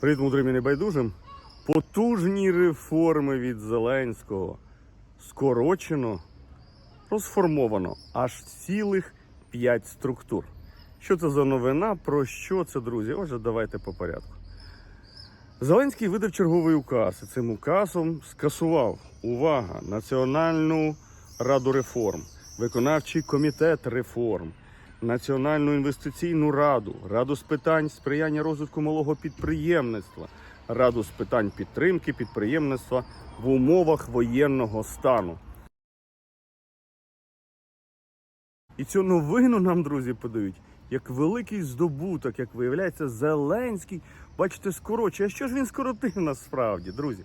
Привіт, і небайдужим. Потужні реформи від Зеленського. Скорочено, розформовано аж цілих 5 структур. Що це за новина? Про що це, друзі? Отже, давайте по порядку. Зеленський видав черговий указ. І цим указом скасував увага Національну раду реформ, виконавчий комітет реформ, Національну інвестиційну раду, раду з питань сприяння розвитку малого підприємництва, раду з питань підтримки підприємництва в умовах воєнного стану. І цю новину нам, друзі, подають як великий здобуток, як виявляється, Зеленський, бачите, скорочує. А що ж він скоротив насправді, друзі?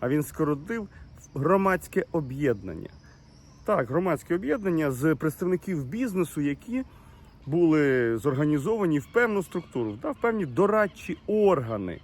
А він скоротив громадське об'єднання. Так, громадське об'єднання з представників бізнесу, які були зорганізовані в певну структуру, в певні дорадчі органи.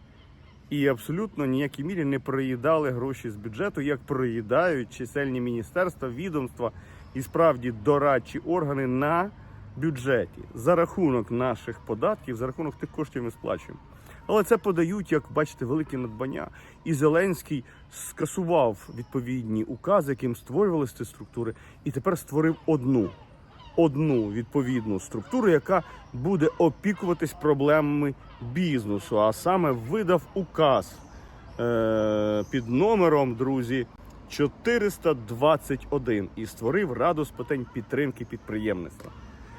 І абсолютно ніякій мірі не проїдали гроші з бюджету, як проїдають чисельні міністерства, відомства і справді дорадчі органи на бюджеті за рахунок наших податків, за рахунок тих коштів ми сплачуємо. Але це подають, як бачите, великі надбання. І Зеленський скасував відповідні укази, яким створювалися ці структури, і тепер створив одну одну відповідну структуру, яка буде опікуватись проблемами бізнесу. А саме видав указ е- під номером, друзі, 421 і створив раду з питань підтримки підприємництва.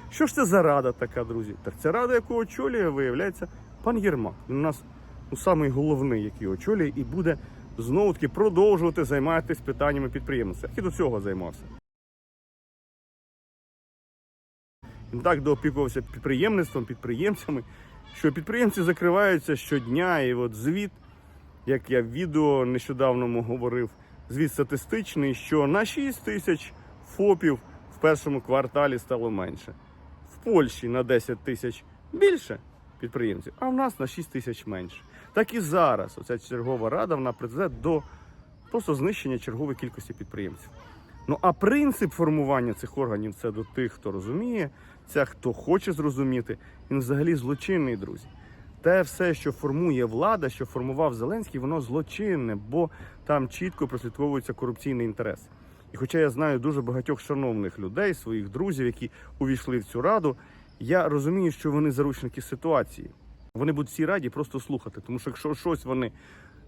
Що ж це за рада така, друзі? Так це рада, яку очолює, виявляється, пан Єрмак. Він у нас ну, самий головний, який очолює, і буде знову таки продовжувати займатися питаннями підприємництва. І до цього займався. Він так доопікувався підприємництвом, підприємцями, що підприємці закриваються щодня. І от звіт, як я в відео нещодавно говорив, звіт статистичний, що на 6 тисяч ФОПів в першому кварталі стало менше. В Польщі на 10 тисяч більше підприємців, а в нас на 6 тисяч менше. Так і зараз оця чергова рада вона призведе до просто знищення чергової кількості підприємців. Ну а принцип формування цих органів це до тих, хто розуміє, це хто хоче зрозуміти. Він взагалі злочинний, друзі. Те все, що формує влада, що формував Зеленський, воно злочинне, бо там чітко прослідковується корупційний інтерес. І хоча я знаю дуже багатьох шановних людей, своїх друзів, які увійшли в цю раду, я розумію, що вони заручники ситуації. Вони будуть всі раді просто слухати, тому що якщо щось вони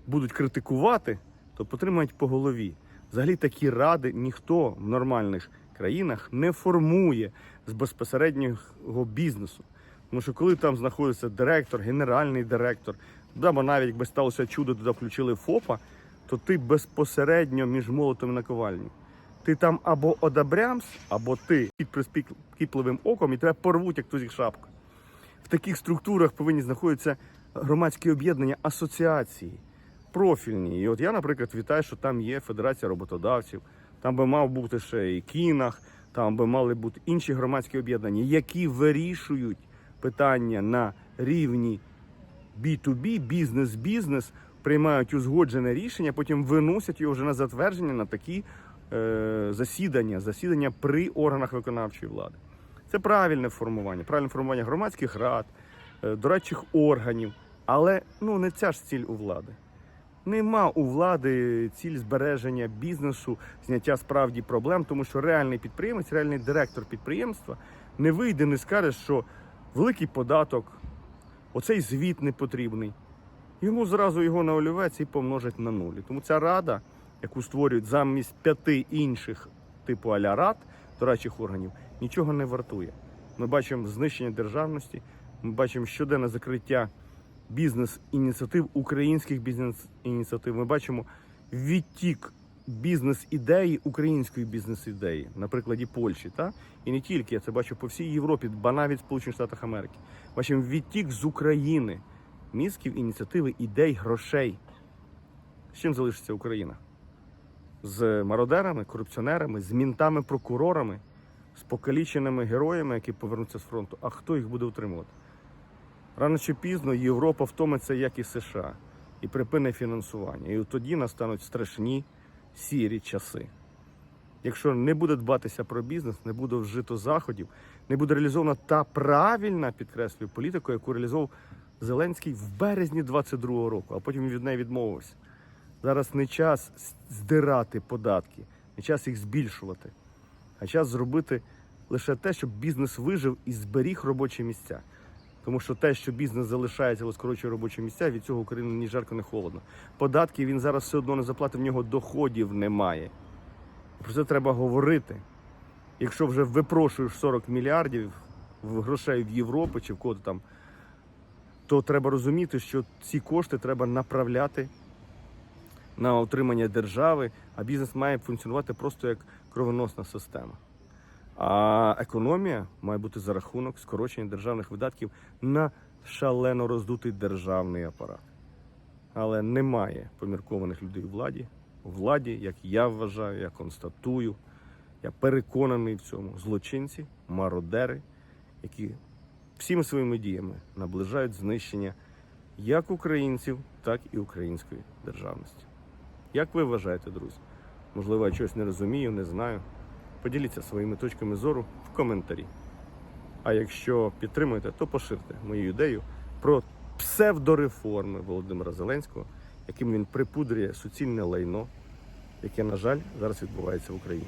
будуть критикувати, то потримають по голові. Взагалі такі ради ніхто в нормальних країнах не формує з безпосереднього бізнесу. Тому що коли там знаходиться директор, генеральний директор, або навіть якби сталося чудо, туди включили ФОПа, то ти безпосередньо між молотом і наковальню. Ти там або одобрямс, або ти під прискіпливим оком і тебе порвуть, як тузік шапку. В таких структурах повинні знаходитися громадські об'єднання, асоціації профільні. І от я, наприклад, вітаю, що там є Федерація роботодавців, там би мав бути ще і кінах, там би мали бути інші громадські об'єднання, які вирішують питання на рівні B2B, бізнес-бізнес, приймають узгоджене рішення, потім виносять його вже на затвердження на такі е, засідання, засідання при органах виконавчої влади. Це правильне формування, правильне формування громадських рад, е, дорадчих органів. Але ну не ця ж ціль у влади. Нема у влади ціль збереження бізнесу, зняття справді проблем, тому що реальний підприємець, реальний директор підприємства не вийде, не скаже, що великий податок, оцей звіт не потрібний. Йому зразу його на олівець і помножать на нулі. Тому ця рада, яку створюють замість п'яти інших типу аля рад, дорадчих органів, нічого не вартує. Ми бачимо знищення державності, ми бачимо щоденне закриття бізнес-ініціатив, українських бізнес-ініціатив. Ми бачимо відтік бізнес-ідеї, української бізнес-ідеї, на прикладі Польщі. Та? І не тільки, я це бачу по всій Європі, ба навіть Сполучених Штатах Америки. Бачимо відтік з України, мізків, ініціативи, ідей, грошей. З чим залишиться Україна? З мародерами, корупціонерами, з мінтами, прокурорами, з покаліченими героями, які повернуться з фронту. А хто їх буде утримувати? Рано чи пізно Європа втомиться, як і США, і припине фінансування. І тоді настануть страшні сірі часи. Якщо не буде дбатися про бізнес, не буде вжито заходів, не буде реалізована та правильна, підкреслюю, політика, яку реалізовував Зеленський в березні 22-го року, а потім від неї відмовився. Зараз не час здирати податки, не час їх збільшувати, а час зробити лише те, щоб бізнес вижив і зберіг робочі місця. Тому що те, що бізнес залишається, але скорочує робочі місця, від цього Україні ні жарко, ні холодно. Податки він зараз все одно не заплатить, в нього доходів немає. Про це треба говорити. Якщо вже випрошуєш 40 мільярдів грошей в Європу чи в кого там, то треба розуміти, що ці кошти треба направляти на утримання держави, а бізнес має функціонувати просто як кровоносна система. А економія має бути за рахунок скорочення державних видатків на шалено роздутий державний апарат. Але немає поміркованих людей у владі. У владі, як я вважаю, я констатую, я переконаний в цьому. Злочинці, мародери, які всіми своїми діями наближають знищення як українців, так і української державності. Як ви вважаєте, друзі? Можливо, я щось не розумію, не знаю. Поділіться своїми точками зору в коментарі. А якщо підтримуєте, то поширте мою ідею про псевдореформи Володимира Зеленського, яким він припудрює суцільне лайно, яке, на жаль, зараз відбувається в Україні.